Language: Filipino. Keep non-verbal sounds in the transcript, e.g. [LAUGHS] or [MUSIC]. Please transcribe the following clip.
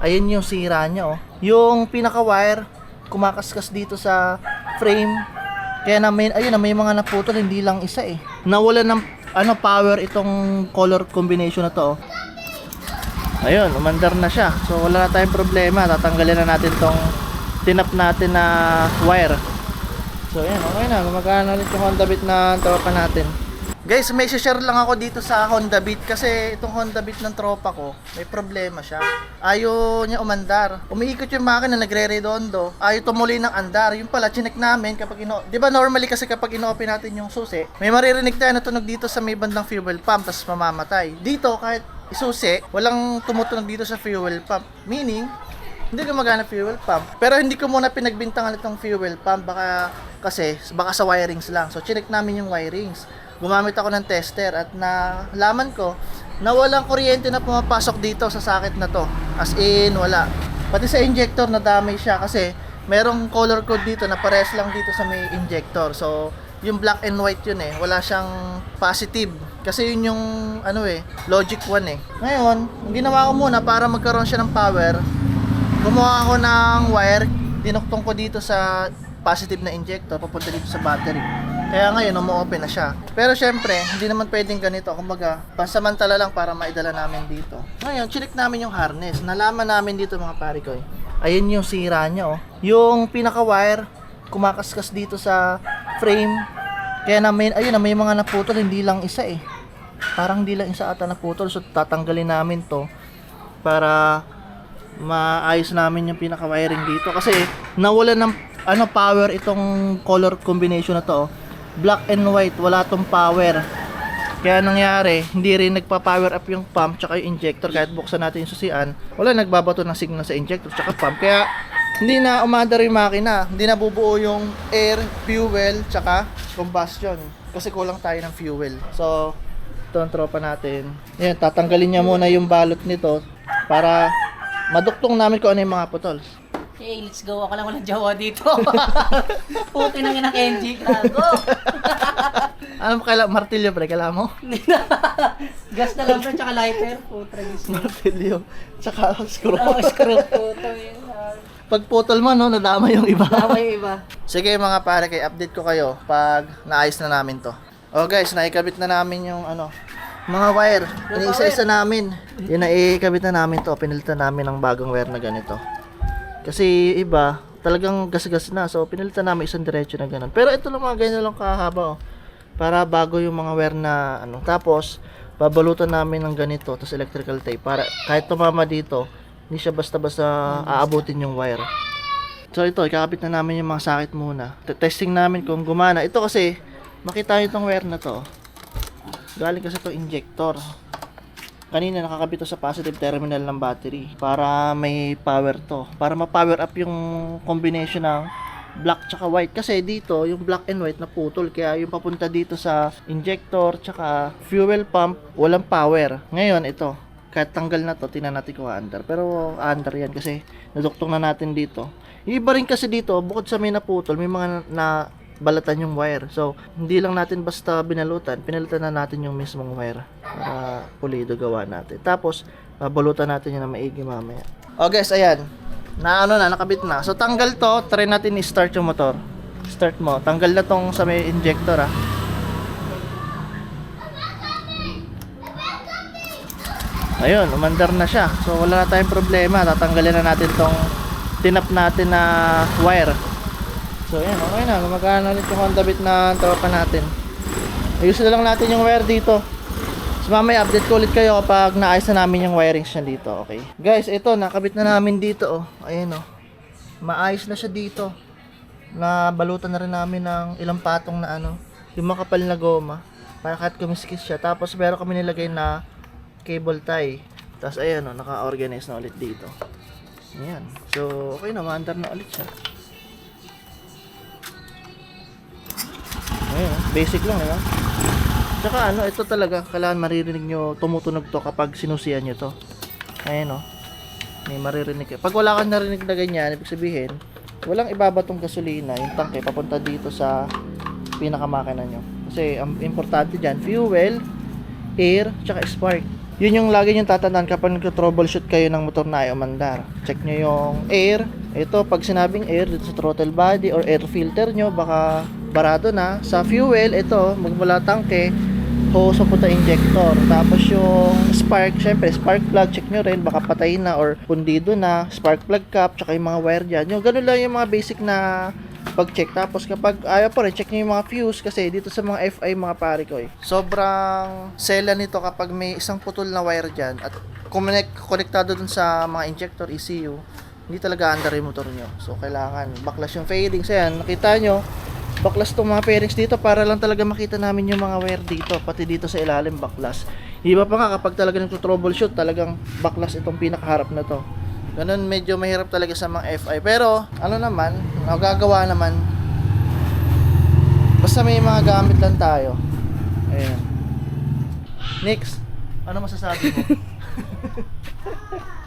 Ayun yung sira niya, oh. Yung pinaka-wire, kumakaskas dito sa frame. Kaya na may, ayun na, may mga naputol, hindi lang isa eh. Nawala ng ano, power itong color combination na to, oh. Ayun, umandar na siya. So wala na tayong problema. Tatanggalin na natin tong tinap natin na wire. So ayan, okay na. Gumagana ulit yung Honda Beat na tropa natin. Guys, may share lang ako dito sa Honda Beat kasi itong Honda Beat ng tropa ko, may problema siya. Ayaw niya umandar. Umiikot yung makina, nagre-redondo. Ayaw tumuloy ng andar. Yung pala, chinek namin kapag ino... Di ba normally kasi kapag ino-open natin yung susi, may maririnig tayo na tunog dito sa may bandang fuel pump, tapos mamamatay. Dito, kahit isusi, walang tumutunog dito sa fuel pump. Meaning, hindi gumagana fuel pump. Pero hindi ko muna pinagbintangan itong fuel pump baka kasi baka sa wirings lang. So chinek namin yung wirings. Gumamit ako ng tester at nalaman ko na walang kuryente na pumapasok dito sa socket na to. As in, wala. Pati sa injector na damage siya kasi merong color code dito na pares lang dito sa may injector. So, yung black and white yun eh. Wala siyang positive. Kasi yun yung ano eh, logic 1 eh. Ngayon, ang ginawa ko muna para magkaroon siya ng power, gumawa ako ng wire, dinuktong ko dito sa positive na injector, papunta dito sa battery. Kaya ngayon, umu-open na siya. Pero syempre, hindi naman pwedeng ganito. Kumbaga, pansamantala lang para maidala namin dito. Ngayon, chinik namin yung harness. Nalaman namin dito mga pare ko eh. Ayun yung sira niya oh. Yung pinaka-wire, kumakaskas dito sa frame. Kaya na may, ayun na, may mga naputol, hindi lang isa eh. Parang hindi lang isa ata naputol. So, tatanggalin namin to para maayos namin yung pinaka-wiring dito. Kasi, nawala ng ano, power itong color combination na to. oh. Black and white, wala tong power. Kaya nangyari, hindi rin nagpa-power up yung pump tsaka yung injector kahit buksan natin yung susian. Wala nagbabato ng signal sa injector tsaka pump. Kaya hindi na umaandar yung makina. Hindi na bubuo yung air, fuel, tsaka combustion. Kasi kulang tayo ng fuel. So, ito ang tropa natin. Yan, tatanggalin niya muna yung balot nito para maduktong namin kung ano yung mga putol. Hey, let's go. Ako lang walang jawa dito. [LAUGHS] Puti ng inang NG. Gago. [LAUGHS] Ano? Martilyo pre, kailangan mo? [LAUGHS] Gas na lang, tsaka lighter. Puta, gusto. Martilyo. Tsaka screw. Oh, screw. Puta, yun. Pag putol mo, no, nadama yung iba. Tama yung iba. Sige mga pare, kay update ko kayo pag naayos na namin to. Oh guys, naikabit na namin yung ano, mga wire. Iniisa-isa namin. Yun naikabit na namin to. Pinilitan namin ng bagong wire na ganito. Kasi iba, talagang gas-gas na. So pinilitan namin isang diretso na ganun. Pero ito lang mga ganyan lang kahaba oh. Para bago yung mga wire na ano. Tapos, babalutan namin ng ganito. Tapos electrical tape. Para kahit tumama dito, hindi siya basta-basta aabutin yung wire. So ito, ikakabit na namin yung mga sakit muna. Testing namin kung gumana. Ito kasi, makita nyo itong wire na to. Galing kasi itong injector. Kanina nakakabit to sa positive terminal ng battery para may power to. Para ma-power up yung combination ng black tsaka white. Kasi dito, yung black and white naputol. Kaya yung papunta dito sa injector tsaka fuel pump, walang power. Ngayon, ito. Kahit tanggal na to, tinan natin kung under. Pero under yan kasi naduktong na natin dito. Iba rin kasi dito, bukod sa may naputol, may mga na balatan yung wire. So, hindi lang natin basta binalutan, pinalitan na natin yung mismong wire para pulido gawa natin. Tapos, babalutan natin yun na maigi mamaya. O guys, ayan. Na ano na, nakabit na. So, tanggal to, try natin i-start yung motor. Start mo. Tanggal na tong sa may injector ah. Ayun, umandar na siya. So wala na tayong problema. Tatanggalin na natin tong tinap natin na wire. So ayan, okay na. Gumagana ulit yung Honda Beat na tropa natin. Ayusin na lang natin yung wire dito. So mamaya update ko ulit kayo kapag naayos na namin yung wirings niya dito. Okay. Guys, ito, nakabit na namin dito. Oh. Ayan oh. Maayos na siya dito. Nabalutan na rin namin ng ilang patong na ano. Yung makapal na goma. Para kahit kumiskis siya. Tapos meron kami nilagay na cable tie. Tapos ayan o, naka-organize na ulit dito. Ayan. So, okay na, maandar na ulit siya. Basic lang, di ba? Tsaka ano, ito talaga, kailangan maririnig nyo, tumutunog to kapag sinusiyan nyo to. Ayan o. May maririnig kayo. Pag wala kang narinig na ganyan, ibig sabihin, walang ibabatong gasolina, yung tangke, papunta dito sa pinakamakina nyo. Kasi, ang importante dyan, fuel, air, tsaka spark. Yun yung lagi yung tatandaan kapag nagka-troubleshoot kayo ng motor na ayaw mandar. Check nyo yung air. Ito, pag sinabing air dito sa throttle body or air filter nyo, baka barado na. Sa fuel, ito, magmula tangke, hose papunta injector. Tapos yung spark, syempre, spark plug, check nyo rin, baka patay na or pundido na. Spark plug cap, tsaka yung mga wire dyan. Yung ganun lang yung mga basic na pag-check. Tapos kapag ayaw pa rin, check nyo yung mga fuse kasi dito sa mga FI mga pare ko eh. Sobrang sela nito kapag may isang putol na wire dyan at connect, konektado dun sa mga injector ECU, hindi talaga andar yung motor nyo. So kailangan baklas yung fairings. Ayan, nakita nyo, baklas tong mga fairings dito para lang talaga makita namin yung mga wire dito, pati dito sa ilalim baklas. Iba pa nga kapag talaga nagto-troubleshoot, talagang baklas itong pinakaharap na to. Ganun, medyo mahirap talaga sa mga FI. Pero, ano naman, nagagawa naman. Basta may mga gamit lang tayo. Ayan. Next, ano masasabi mo? [LAUGHS]